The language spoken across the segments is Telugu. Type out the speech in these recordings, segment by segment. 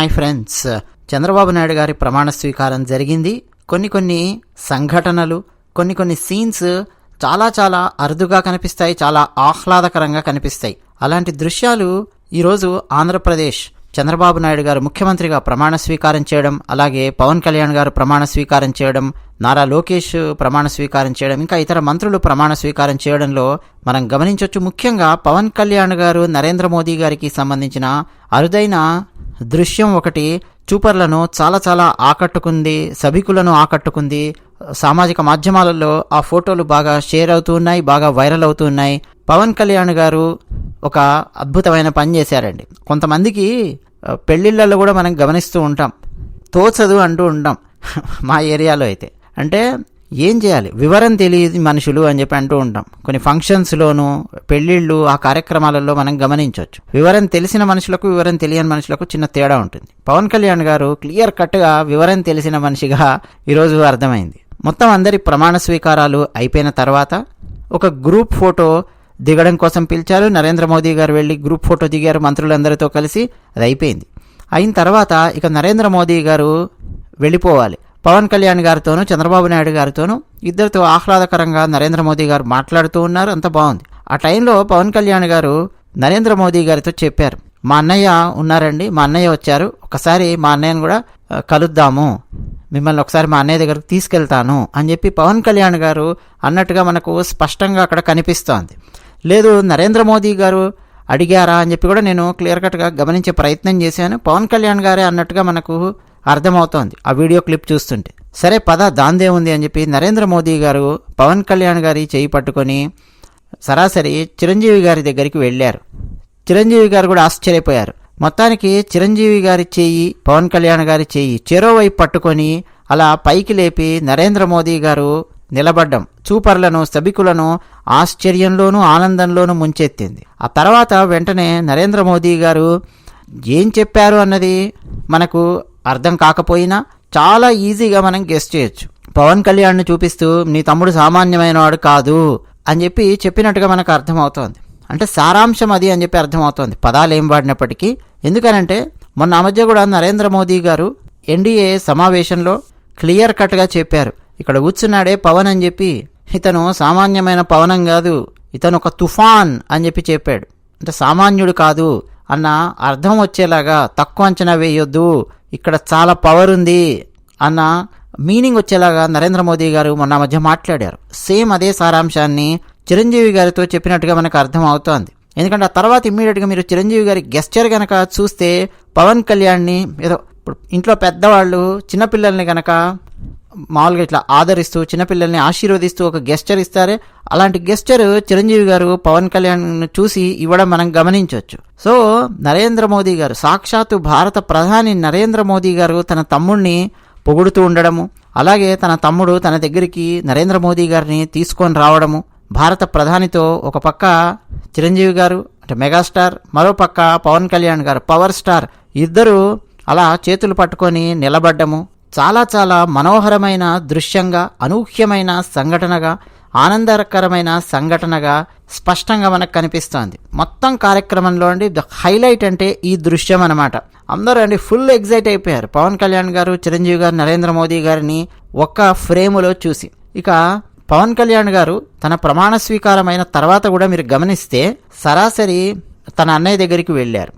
హాయ్ ఫ్రెండ్స్ చంద్రబాబు నాయుడు గారి ప్రమాణ స్వీకారం జరిగింది. కొన్ని కొన్ని సంఘటనలు కొన్ని కొన్ని సీన్స్ చాలా చాలా అరుదుగా కనిపిస్తాయి చాలా ఆహ్లాదకరంగా కనిపిస్తాయి. అలాంటి దృశ్యాలు ఈరోజు ఆంధ్రప్రదేశ్ చంద్రబాబు నాయుడు గారు ముఖ్యమంత్రిగా ప్రమాణ స్వీకారం చేయడం అలాగే పవన్ కళ్యాణ్ గారు ప్రమాణ స్వీకారం చేయడం నారా లోకేష్ ప్రమాణ స్వీకారం చేయడం ఇంకా ఇతర మంత్రులు ప్రమాణ స్వీకారం చేయడంలో మనం గమనించవచ్చు ముఖ్యంగా పవన్ కళ్యాణ్ గారు నరేంద్ర మోదీ గారికి సంబంధించిన అరుదైన దృశ్యం ఒకటి చూపర్లను చాలా చాలా ఆకట్టుకుంది సభికులను ఆకట్టుకుంది. సామాజిక మాధ్యమాలలో ఆ ఫోటోలు బాగా షేర్ అవుతూ ఉన్నాయి బాగా వైరల్ అవుతూ ఉన్నాయి. పవన్ కళ్యాణ్ గారు ఒక అద్భుతమైన పని చేశారండి. కొంతమందికి పెళ్ళిళ్ళల్లో కూడా మనం గమనిస్తూ ఉంటాం. తోచదు అంటూ ఉంటాం. మా ఏరియాలో అయితే. అంటే ఏం చేయాలి? వివరం తెలియదు మనుషులు అని చెప్పి అంటూ ఉంటాం. కొన్ని ఫంక్షన్స్లోను పెళ్ళిళ్ళు ఆ కార్యక్రమాలలో మనం గమనించవచ్చు. వివరం తెలిసిన మనుషులకు వివరం తెలియని మనుషులకు చిన్న తేడా ఉంటుంది. పవన్ కళ్యాణ్ గారు క్లియర్ కట్గా వివరం తెలిసిన మనిషిగా ఈరోజు అర్థమైంది. మొత్తం అందరి ప్రమాణ స్వీకారాలు అయిపోయిన తర్వాత ఒక గ్రూప్ ఫోటో దిగడం కోసం పిలిచారు. నరేంద్ర మోదీ గారు వెళ్ళి గ్రూప్ ఫోటో దిగారు మంత్రులందరితో కలిసి. అది అయిపోయింది. అయిన తర్వాత ఇక నరేంద్ర మోదీ గారు వెళ్ళిపోవాలి. పవన్ కళ్యాణ్ గారితోనూ చంద్రబాబు నాయుడు గారితోనూ ఇద్దరితో ఆహ్లాదకరంగా నరేంద్ర మోదీ గారు మాట్లాడుతూ ఉన్నారు. అంత బాగుంది. ఆ టైంలో పవన్ కళ్యాణ్ గారు నరేంద్ర మోదీ గారితో చెప్పారు. మా అన్నయ్య ఉన్నారండి. మా అన్నయ్య వచ్చారు. ఒకసారి మా అన్నయ్యను కూడా కలుద్దాము. మిమ్మల్ని ఒకసారి మా అన్నయ్య దగ్గరకు తీసుకెళ్తాను అని చెప్పి పవన్ కళ్యాణ్ గారు అన్నట్టుగా మనకు స్పష్టంగా అక్కడ కనిపిస్తోంది. లేదు నరేంద్ర మోదీ గారు అడిగారా అని చెప్పి కూడా నేను క్లియర్ కట్గా గమనించే ప్రయత్నం చేశాను. పవన్ కళ్యాణ్ గారే అన్నట్టుగా మనకు అర్థమవుతోంది. ఆ వీడియో క్లిప్ చూస్తుంటే. సరే పద దాందే ఉంది అని చెప్పి నరేంద్ర మోదీ గారు పవన్ కళ్యాణ్ గారి చేయి పట్టుకొని సరాసరి చిరంజీవి గారి దగ్గరికి వెళ్ళారు. చిరంజీవి గారు కూడా ఆశ్చర్యపోయారు. మొత్తానికి చిరంజీవి గారి చేయి పవన్ కళ్యాణ్ గారి చేయి చెరోవైపు పట్టుకొని అలా పైకి లేపి నరేంద్ర మోదీ గారు నిలబడ్డం చూపర్లను సభికులను ఆశ్చర్యంలోనూ ఆనందంలోనూ ముంచెత్తింది. ఆ తర్వాత వెంటనే నరేంద్ర మోదీ గారు ఏం చెప్పారు? అన్నది మనకు అర్థం కాకపోయినా చాలా ఈజీగా మనం గెస్ట్ చేయొచ్చు. పవన్ కళ్యాణ్ని చూపిస్తూ నీ తమ్ముడు సామాన్యమైన వాడు కాదు అని చెప్పి చెప్పినట్టుగా మనకు అర్థమవుతోంది. అంటే సారాంశం అది అని చెప్పి అర్థమవుతోంది. పదాలు ఏం వాడినప్పటికీ. ఎందుకనంటే మొన్న ఆ మధ్య కూడా నరేంద్ర మోదీ గారు ఎన్డీఏ సమావేశంలో క్లియర్ కట్గా చెప్పారు. ఇక్కడ కూర్చున్నాడే పవన్ అని చెప్పి ఇతను సామాన్యమైన పవనం కాదు ఇతను ఒక తుఫాన్ అని చెప్పి చెప్పాడు. అంటే సామాన్యుడు కాదు అన్న అర్థం వచ్చేలాగా తక్కువ అంచనా వేయొద్దు. ఇక్కడ చాలా పవర్ ఉంది అన్న మీనింగ్ వచ్చేలాగా నరేంద్ర మోదీ గారు మొన్న మధ్య మాట్లాడారు. సేమ్ అదే సారాంశాన్ని చిరంజీవి గారితో చెప్పినట్టుగా మనకు అర్థం అవుతోంది. ఎందుకంటే ఆ తర్వాత ఇమ్మీడియట్గా మీరు చిరంజీవి గారి గెస్చర్ గనక చూస్తే పవన్ కళ్యాణ్ని ఏదో ఇప్పుడు ఇంట్లో పెద్దవాళ్ళు చిన్నపిల్లల్ని కనుక మామూలుగా ఇట్లా ఆదరిస్తూ చిన్నపిల్లల్ని ఆశీర్వదిస్తూ ఒక గెస్చర్ ఇస్తారే అలాంటి గెస్చర్ చిరంజీవి గారు పవన్ కళ్యాణ్ చూసి ఇవ్వడం మనం గమనించవచ్చు. సో నరేంద్ర మోదీ గారు సాక్షాత్తు భారత ప్రధాని నరేంద్ర మోదీ గారు తన తమ్ముడిని పొగుడుతూ ఉండడము అలాగే తన తమ్ముడు తన దగ్గరికి నరేంద్ర మోదీ గారిని తీసుకొని రావడము భారత ప్రధానితో ఒక పక్క చిరంజీవి గారు అంటే మెగాస్టార్ మరో పక్క పవన్ కళ్యాణ్ గారు పవర్ స్టార్ ఇద్దరు అలా చేతులు పట్టుకొని నిలబడ్డము చాలా చాలా మనోహరమైన దృశ్యంగా అనూహ్యమైన సంఘటనగా ఆనందకరమైన సంఘటనగా స్పష్టంగా మనకు కనిపిస్తోంది. మొత్తం కార్యక్రమంలో అండి ద హైలైట్ అంటే ఈ దృశ్యం అనమాట అందరూ అండి ఫుల్ ఎగ్జైట్ అయిపోయారు. పవన్ కళ్యాణ్ గారు చిరంజీవి గారు నరేంద్ర మోదీ గారిని ఒక్క ఫ్రేములో చూసి. ఇక పవన్ కళ్యాణ్ గారు తన ప్రమాణ స్వీకారమైన తర్వాత కూడా మీరు గమనిస్తే సరాసరి తన అన్నయ్య దగ్గరికి వెళ్ళారు.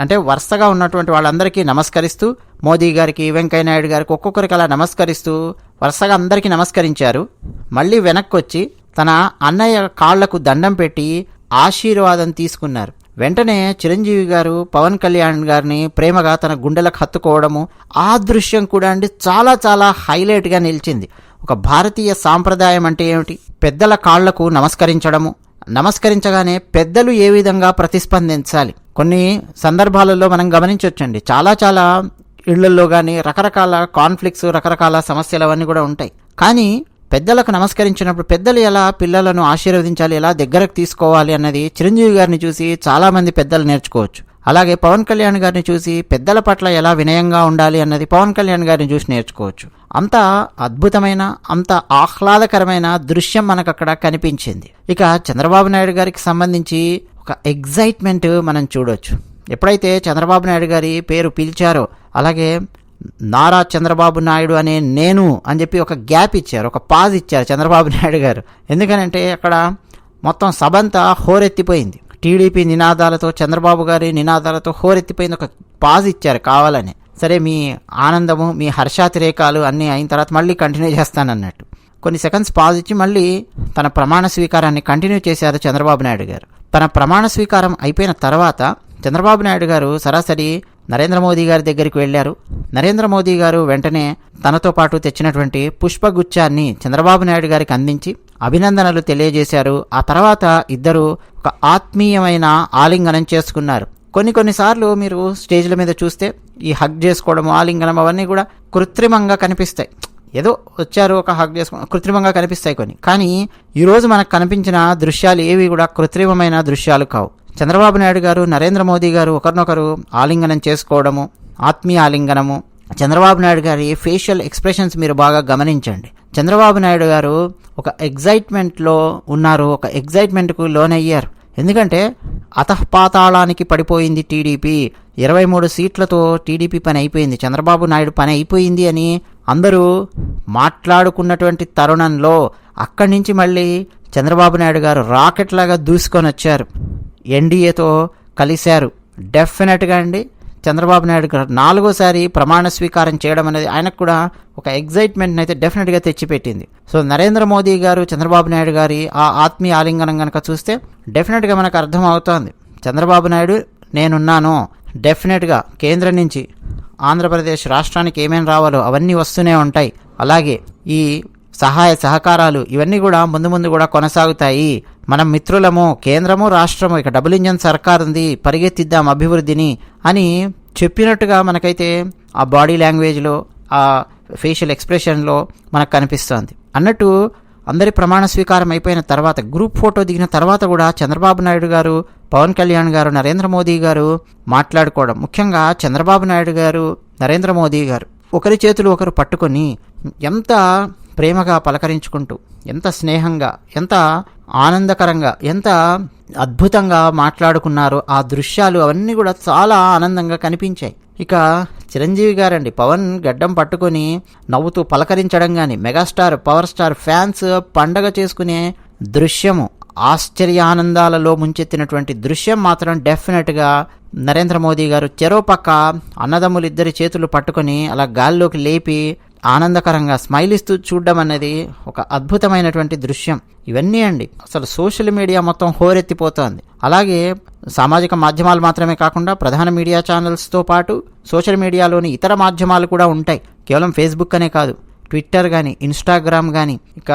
అంటే వరుసగా ఉన్నటువంటి వాళ్ళందరికీ నమస్కరిస్తూ మోదీ గారికి వెంకయ్య నాయుడు గారికి ఒక్కొక్కరికి అలా నమస్కరిస్తూ వరుసగా అందరికీ నమస్కరించారు. మళ్ళీ వెనక్కి వచ్చి తన అన్నయ్య కాళ్ళకు దండం పెట్టి ఆశీర్వాదం తీసుకున్నారు. వెంటనే చిరంజీవి గారు పవన్ కళ్యాణ్ గారిని ప్రేమగా తన గుండెలకు హత్తుకోవడము ఆ దృశ్యం కూడా అండి చాలా చాలా హైలైట్గా నిలిచింది. ఒక భారతీయ సాంప్రదాయం అంటే ఏమిటి? పెద్దల కాళ్ళకు నమస్కరించడము నమస్కరించగానే పెద్దలు ఏ విధంగా ప్రతిస్పందించాలి? కొన్ని సందర్భాలలో మనం గమనించవచ్చండి చాలా చాలా ఇళ్ళలో కానీ రకరకాల కాన్ఫ్లిక్ట్స్ రకరకాల సమస్యలు అవన్నీ కూడా ఉంటాయి. కానీ పెద్దలకు నమస్కరించినప్పుడు పెద్దలు ఎలా పిల్లలను ఆశీర్వదించాలి ఎలా దగ్గరకు తీసుకోవాలి అన్నది చిరంజీవి గారిని చూసి చాలామంది పెద్దలు నేర్చుకోవచ్చు. అలాగే పవన్ కళ్యాణ్ గారిని చూసి పెద్దల పట్ల ఎలా వినయంగా ఉండాలి అన్నది పవన్ కళ్యాణ్ గారిని చూసి నేర్చుకోవచ్చు. అంత అద్భుతమైన అంత ఆహ్లాదకరమైన దృశ్యం మనకు అక్కడ కనిపించింది. ఇక చంద్రబాబు నాయుడు గారికి సంబంధించి ఒక ఎగ్జైట్మెంట్ మనం చూడొచ్చు. ఎప్పుడైతే చంద్రబాబు నాయుడు గారి పేరు పిలిచారో అలాగే నారా చంద్రబాబు నాయుడు అనే నేను అని చెప్పి ఒక గ్యాప్ ఇచ్చారు ఒక పాజ్ ఇచ్చారు చంద్రబాబు నాయుడు గారు. ఎందుకనంటే అక్కడ మొత్తం సభంతా హోరెత్తిపోయింది. టీడీపీ నినాదాలతో చంద్రబాబు గారి నినాదాలతో హోరెత్తిపోయింది ఒక పాజ్ ఇచ్చారు కావాలని. సరే మీ ఆనందము మీ హర్షాతిరేకాలు అన్నీ అయిన తర్వాత మళ్ళీ కంటిన్యూ చేస్తానన్నట్టు. కొన్ని సెకండ్స్ పాజ్ ఇచ్చి మళ్ళీ తన ప్రమాణ స్వీకారాన్ని కంటిన్యూ చేశారు చంద్రబాబు నాయుడు గారు. తన ప్రమాణ స్వీకారం అయిపోయిన తర్వాత చంద్రబాబు నాయుడు గారు సరాసరి నరేంద్ర మోదీ గారి దగ్గరికి వెళ్ళారు. నరేంద్ర మోదీ గారు వెంటనే తనతో పాటు తెచ్చినటువంటి పుష్పగుచ్చాన్ని చంద్రబాబు నాయుడు గారికి అందించి అభినందనలు తెలియజేశారు. ఆ తర్వాత ఇద్దరు ఒక ఆత్మీయమైన ఆలింగనం చేసుకున్నారు. కొన్ని కొన్నిసార్లు మీరు స్టేజ్ల మీద చూస్తే ఈ హగ్ చేసుకోవడం ఆలింగనం అవన్నీ కూడా కృత్రిమంగా కనిపిస్తాయి. ఏదో వచ్చారు ఒక హగ్ చేసుకుని కృత్రిమంగా కనిపిస్తాయి కొన్ని. కానీ ఈరోజు మనకు కనిపించిన దృశ్యాలు ఏవి కూడా కృత్రిమమైన దృశ్యాలు కావు. చంద్రబాబు నాయుడు గారు నరేంద్ర మోదీ గారు ఒకరినొకరు ఆలింగనం చేసుకోవడము ఆత్మీయ ఆలింగనము చంద్రబాబు నాయుడు గారి ఫేషియల్ ఎక్స్ప్రెషన్స్ మీరు బాగా గమనించండి. చంద్రబాబు నాయుడు గారు ఒక ఎగ్జైట్మెంట్లో ఉన్నారు ఒక ఎగ్జైట్మెంట్కు లోనయ్యారు. ఎందుకంటే అతఃపాతాళానికి పడిపోయింది టీడీపీ. ఇరవై మూడు సీట్లతో టీడీపీ పని అయిపోయింది. చంద్రబాబు నాయుడు పని అయిపోయింది అని అందరూ మాట్లాడుకున్నటువంటి తరుణంలో అక్కడి నుంచి మళ్ళీ చంద్రబాబు నాయుడు గారు రాకెట్ లాగా దూసుకొని వచ్చారు. ఎన్డీఏతో కలిశారు. డెఫినెట్గా అండి చంద్రబాబు నాయుడు గారు నాలుగోసారి ప్రమాణ స్వీకారం చేయడం అనేది ఆయనకు కూడా ఒక ఎగ్జైట్మెంట్ అయితే డెఫినెట్గా తెచ్చిపెట్టింది. సో నరేంద్ర మోదీ గారు చంద్రబాబు నాయుడు గారి ఆ ఆత్మీయ ఆలింగనం కనుక చూస్తే డెఫినెట్గా మనకు అర్థం అవుతోంది చంద్రబాబు నాయుడు నేనున్నాను. డెఫినెట్గా కేంద్రం నుంచి ఆంధ్రప్రదేశ్ రాష్ట్రానికి ఏమేమి రావాలో అవన్నీ వస్తూనే ఉంటాయి. అలాగే ఈ సహాయ సహకారాలు ఇవన్నీ కూడా ముందు ముందు కూడా కొనసాగుతాయి. మనం మిత్రులము కేంద్రము రాష్ట్రము ఇక డబుల్ ఇంజన్ సర్కార్ ఉంది పరిగెత్తిద్దాం అభివృద్ధిని అని చెప్పినట్టుగా మనకైతే ఆ బాడీ లాంగ్వేజ్లో ఆ ఫేషియల్ ఎక్స్ప్రెషన్లో మనకు కనిపిస్తోంది. అన్నట్టు అందరి ప్రమాణ స్వీకారం అయిపోయిన తర్వాత గ్రూప్ ఫోటో దిగిన తర్వాత కూడా చంద్రబాబు నాయుడు గారు పవన్ కళ్యాణ్ గారు నరేంద్ర మోదీ గారు మాట్లాడుకోవడం. ముఖ్యంగా చంద్రబాబు నాయుడు గారు నరేంద్ర మోదీ గారు ఒకరి చేతులు ఒకరు పట్టుకొని ఎంత ప్రేమగా పలకరించుకుంటూ ఎంత స్నేహంగా ఎంత ఆనందకరంగా ఎంత అద్భుతంగా మాట్లాడుకున్నారో ఆ దృశ్యాలు అవన్నీ కూడా చాలా ఆనందంగా కనిపించాయి. ఇక చిరంజీవి గారండి పవన్ గడ్డం పట్టుకొని నవ్వుతూ పలకరించడం కానీ మెగాస్టార్ పవర్ స్టార్ ఫ్యాన్స్ పండగ చేసుకునే దృశ్యము ఆశ్చర్యానందాలలో ముంచెత్తినటువంటి దృశ్యం మాత్రం డెఫినెట్గా నరేంద్ర మోదీ గారు చెరో పక్క అన్నదమ్ములు ఇద్దరి చేతులు పట్టుకొని అలా గాల్లోకి లేపి ఆనందకరంగా స్మైల్ ఇస్తూ చూడడం అనేది ఒక అద్భుతమైనటువంటి దృశ్యం. ఇవన్నీ అండి. అసలు సోషల్ మీడియా మొత్తం హోరెత్తిపోతోంది. అలాగే సామాజిక మాధ్యమాలు మాత్రమే కాకుండా ప్రధాన మీడియా ఛానల్స్తో పాటు సోషల్ మీడియాలోని ఇతర మాధ్యమాలు కూడా ఉంటాయి. కేవలం ఫేస్బుక్ అనే కాదు. ట్విట్టర్ కానీ ఇన్స్టాగ్రామ్ కానీ ఇక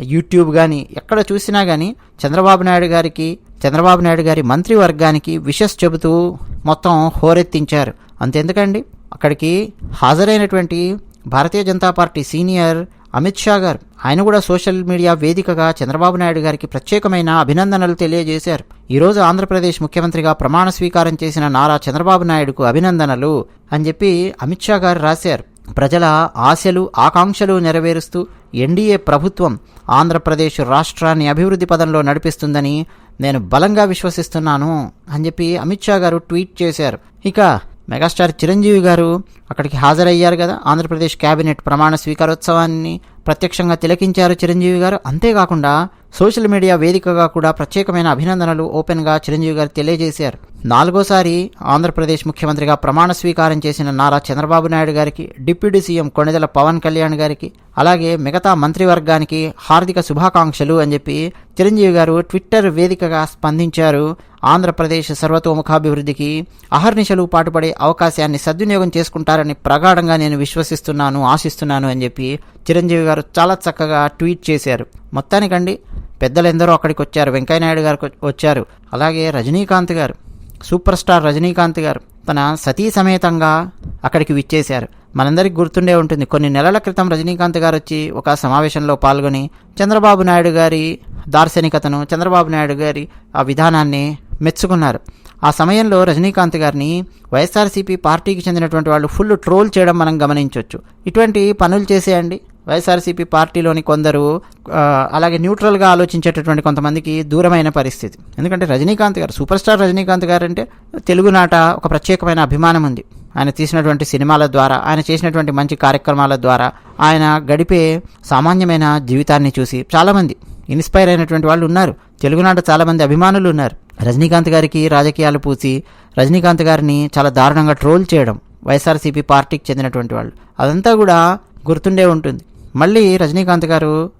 యూట్యూబ్ కానీ ఎక్కడ చూసినా కానీ చంద్రబాబు నాయుడు గారికి చంద్రబాబు నాయుడు గారి మంత్రివర్గానికి విషస్ చెబుతూ మొత్తం హోరెత్తించారు. అంతెందుకండి? అక్కడికి హాజరైనటువంటి భారతీయ జనతా పార్టీ సీనియర్ అమిత్ షా గారు. ఆయన కూడా సోషల్ మీడియా వేదికగా చంద్రబాబు నాయుడు గారికి ప్రత్యేకమైన అభినందనలు తెలియజేశారు. ఈరోజు ఆంధ్రప్రదేశ్ ముఖ్యమంత్రిగా ప్రమాణ స్వీకారం చేసిన నారా చంద్రబాబు నాయుడుకు అభినందనలు అని చెప్పి అమిత్ షా గారు రాశారు. ప్రజల ఆశలు ఆకాంక్షలు నెరవేరుస్తూ ఎన్డీఏ ప్రభుత్వం ఆంధ్రప్రదేశ్ రాష్ట్రాన్ని అభివృద్ధి పదంలో నడిపిస్తుందని నేను బలంగా విశ్వసిస్తున్నాను అని చెప్పి అమిత్ షా గారు ట్వీట్ చేశారు. ఇక మెగాస్టార్ చిరంజీవి గారు అక్కడికి హాజరయ్యారు కదా. ఆంధ్రప్రదేశ్ కేబినెట్ ప్రమాణ స్వీకారోత్సవాన్ని ప్రత్యక్షంగా తిలకించారు చిరంజీవి గారు. అంతేకాకుండా సోషల్ మీడియా వేదికగా కూడా ప్రత్యేకమైన అభినందనలు ఓపెన్గా చిరంజీవి గారు తెలియజేశారు. నాలుగోసారి ఆంధ్రప్రదేశ్ ముఖ్యమంత్రిగా ప్రమాణ స్వీకారం చేసిన నారా చంద్రబాబు నాయుడు గారికి డిప్యూటీ సీఎం కొణిదెల పవన్ కళ్యాణ్ గారికి అలాగే మిగతా మంత్రివర్గానికి హార్దిక శుభాకాంక్షలు అని చెప్పి చిరంజీవి గారు ట్విట్టర్ వేదికగా స్పందించారు. ఆంధ్రప్రదేశ్ సర్వతోముఖాభివృద్ధికి అహర్నిశలు పాటుపడే అవకాశాన్ని సద్వినియోగం చేసుకుంటారని ప్రగాఢంగా నేను విశ్వసిస్తున్నాను ఆశిస్తున్నాను అని చెప్పి చిరంజీవి గారు చాలా చక్కగా ట్వీట్ చేశారు. మొత్తానికండి పెద్దలెందరో అక్కడికి వచ్చారు వెంకయ్యనాయుడు గారు వచ్చారు. అలాగే రజనీకాంత్ గారు సూపర్ స్టార్ రజనీకాంత్ గారు తన సతీ సమేతంగా అక్కడికి విచ్చేశారు. మనందరికి గుర్తుండే ఉంటుంది కొన్ని నెలల క్రితం రజనీకాంత్ గారు వచ్చి ఒక సమావేశంలో పాల్గొని చంద్రబాబు నాయుడు గారి దార్శనికతను చంద్రబాబు నాయుడు గారి ఆ విధానాన్ని మెచ్చుకున్నారు. ఆ సమయంలో రజనీకాంత్ గారిని వైఎస్ఆర్సీపీ పార్టీకి చెందినటువంటి వాళ్ళు ఫుల్ ట్రోల్ చేయడం మనం గమనించవచ్చు ఇటువంటి పనులు చేసేయండి. వైఎస్ఆర్సీపీ పార్టీలోని కొందరు అలాగే న్యూట్రల్గా ఆలోచించేటటువంటి కొంతమందికి దూరమైన పరిస్థితి. ఎందుకంటే రజనీకాంత్ గారు సూపర్ స్టార్ రజనీకాంత్ గారు అంటే తెలుగునాట ఒక ప్రత్యేకమైన అభిమానం ఉంది. ఆయన తీసినటువంటి సినిమాల ద్వారా ఆయన చేసినటువంటి మంచి కార్యక్రమాల ద్వారా ఆయన గడిపే సామాన్యమైన జీవితాన్ని చూసి చాలామంది ఇన్స్పైర్ అయినటువంటి వాళ్ళు ఉన్నారు. తెలుగునాట చాలామంది అభిమానులు ఉన్నారు. రజనీకాంత్ గారికి రాజకీయాలు పూసి రజనీకాంత్ గారిని చాలా దారుణంగా ట్రోల్ చేయడం వైఎస్ఆర్సీపీ పార్టీకి చెందినటువంటి వాళ్ళు. అదంతా కూడా గుర్తుండే ఉంటుంది. మళ్ళీ రజనీకాంత్ గారు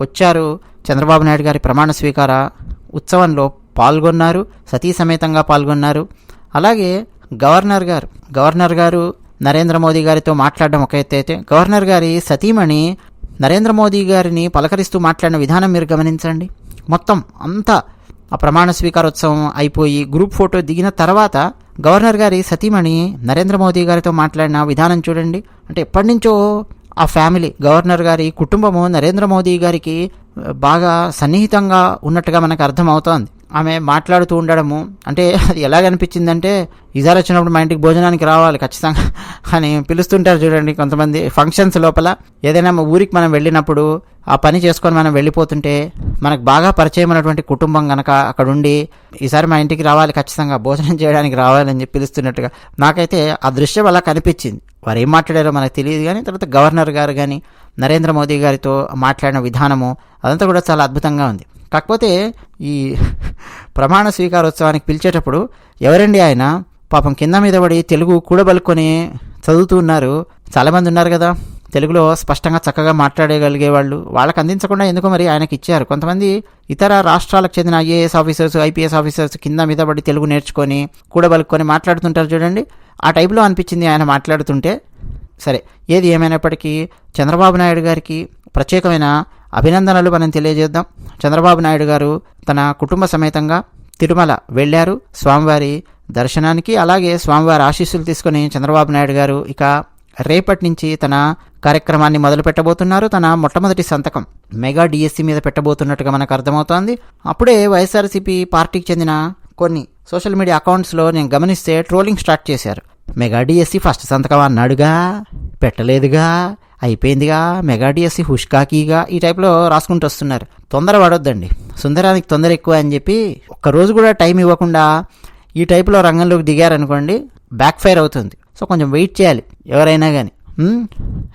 వచ్చారు. చంద్రబాబు నాయుడు గారి ప్రమాణ స్వీకార ఉత్సవంలో పాల్గొన్నారు. సతీ సమేతంగా పాల్గొన్నారు. అలాగే గవర్నర్ గారు గవర్నర్ గారు నరేంద్ర మోదీ గారితో మాట్లాడడం ఒక ఎత్తు గవర్నర్ గారి సతీమణి నరేంద్ర మోదీ గారిని పలకరిస్తూ మాట్లాడిన విధానం మీరు గమనించండి. మొత్తం అంతా ఆ ప్రమాణ స్వీకారోత్సవం అయిపోయి గ్రూప్ ఫోటో దిగిన తర్వాత గవర్నర్ గారి సతీమణి నరేంద్ర మోదీ గారితో మాట్లాడిన విధానం చూడండి. అంటే ఎప్పటి నుంచో ఆ ఫ్యామిలీ గవర్నర్ గారి కుటుంబము నరేంద్ర మోదీ గారికి బాగా సన్నిహితంగా ఉన్నట్టుగా మనకు అర్థమవుతోంది. ఆమె మాట్లాడుతూ ఉండడము అంటే అది ఎలాగనిపించిందంటే ఈసారి వచ్చినప్పుడు మా ఇంటికి భోజనానికి రావాలి ఖచ్చితంగా అని పిలుస్తుంటారు చూడండి కొంతమంది ఫంక్షన్స్ లోపల. ఏదైనా మా ఊరికి మనం వెళ్ళినప్పుడు ఆ పని చేసుకొని మనం వెళ్ళిపోతుంటే మనకు బాగా పరిచయం కుటుంబం కనుక అక్కడ ఉండి ఈసారి మా ఇంటికి రావాలి ఖచ్చితంగా భోజనం చేయడానికి రావాలని చెప్పి పిలుస్తున్నట్టుగా నాకైతే ఆ దృశ్యం అలా కనిపించింది. వారు ఏం మాట్లాడారో మనకు తెలియదు కానీ తర్వాత గవర్నర్ గారు కానీ నరేంద్ర మోదీ గారితో మాట్లాడిన విధానము అదంతా కూడా చాలా అద్భుతంగా ఉంది. కాకపోతే ఈ ప్రమాణ స్వీకారోత్సవానికి పిలిచేటప్పుడు ఎవరండి ఆయన? పాపం కింద మీద పడి తెలుగు కూడబలుకొని చదువుతూ ఉన్నారు. చాలామంది ఉన్నారు కదా. తెలుగులో స్పష్టంగా చక్కగా మాట్లాడగలిగే వాళ్ళు వాళ్ళకి అందించకుండా ఎందుకో మరి ఆయనకి ఇచ్చారు? కొంతమంది ఇతర రాష్ట్రాలకు చెందిన ఐఏఎస్ ఆఫీసర్స్ ఐపీఎస్ ఆఫీసర్స్ కింద మీద పడి తెలుగు నేర్చుకొని కూడబలుకొని మాట్లాడుతుంటారు చూడండి. ఆ టైప్లో అనిపించింది ఆయన మాట్లాడుతుంటే. సరే ఏది ఏమైనప్పటికీ చంద్రబాబు నాయుడు గారికి ప్రత్యేకమైన అభినందనలు మనం తెలియజేద్దాం. చంద్రబాబు నాయుడు గారు తన కుటుంబ సమేతంగా తిరుమల వెళ్ళారు. స్వామివారి దర్శనానికి అలాగే స్వామివారి ఆశీస్సులు తీసుకొని చంద్రబాబు నాయుడు గారు ఇక రేపటి నుంచి తన కార్యక్రమాన్ని మొదలు పెట్టబోతున్నారు. తన మొట్టమొదటి సంతకం మెగా డిఎస్సి మీద పెట్టబోతున్నట్టుగా మనకు అర్థమవుతోంది. అప్పుడే వైఎస్ఆర్సీపీ పార్టీకి చెందిన కొన్ని సోషల్ మీడియా అకౌంట్స్లో నేను గమనిస్తే ట్రోలింగ్ స్టార్ట్ చేశారు. మెగా డిఎస్సి ఫస్ట్ సంతకం అన్నాడుగా పెట్టలేదుగా అయిపోయిందిగా మెగా డిఎస్సి హుష్కాకీగా ఈ టైప్లో రాసుకుంటూ వస్తున్నారు. తొందర పడొద్దండి సుందరానికి తొందర ఎక్కువ అని చెప్పి ఒక్క రోజు కూడా టైం ఇవ్వకుండా ఈ టైప్లో రంగంలోకి దిగారనుకోండి బ్యాక్ ఫైర్ అవుతుంది. సో కొంచెం వెయిట్ చేయాలి ఎవరైనా కానీ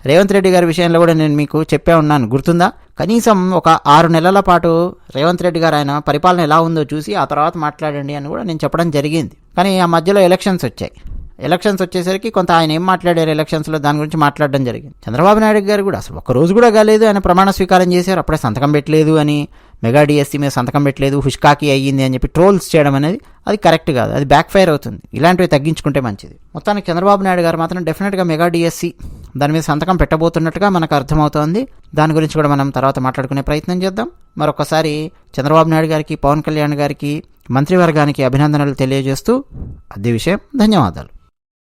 రేవంత్ రెడ్డి గారి విషయంలో కూడా నేను మీకు చెప్పే ఉన్నాను. గుర్తుందా? కనీసం ఒక ఆరు నెలల పాటు రేవంత్ రెడ్డి గారు ఆయన పరిపాలన ఎలా ఉందో చూసి ఆ తర్వాత మాట్లాడండి అని కూడా నేను చెప్పడం జరిగింది. కానీ ఆ మధ్యలో ఎలక్షన్స్ వచ్చాయి. ఎలక్షన్స్ వచ్చేసరికి కొంత ఆయన ఏం మాట్లాడారు ఎలక్షన్స్లో దాని గురించి మాట్లాడడం జరిగింది. చంద్రబాబు నాయుడు గారు కూడా అసలు ఒక్కరోజు కూడా కాలేదు. ఆయన ప్రమాణ స్వీకారం చేశారు. అప్పుడే సంతకం పెట్టలేదు అని మెగా డిఎస్సీ మీద సంతకం పెట్టలేదు హుష్కాకి అయ్యింది అని చెప్పి ట్రోల్స్ చేయడం అనేది అది కరెక్ట్ కాదు. అది బ్యాక్ ఫైర్ అవుతుంది. ఇలాంటివి తగ్గించుకుంటే మంచిది. మొత్తానికి చంద్రబాబు నాయుడు గారు మాత్రం డెఫినెట్గా మెగా డిఎస్సీ దాని మీద సంతకం పెట్టబోతున్నట్టుగా మనకు అర్థమవుతోంది. దాని గురించి కూడా మనం తర్వాత మాట్లాడుకునే ప్రయత్నం చేద్దాం. మరొకసారి చంద్రబాబు నాయుడు గారికి పవన్ కళ్యాణ్ గారికి మంత్రివర్గానికి అభినందనలు తెలియజేస్తూ అదే విషయం. ధన్యవాదాలు.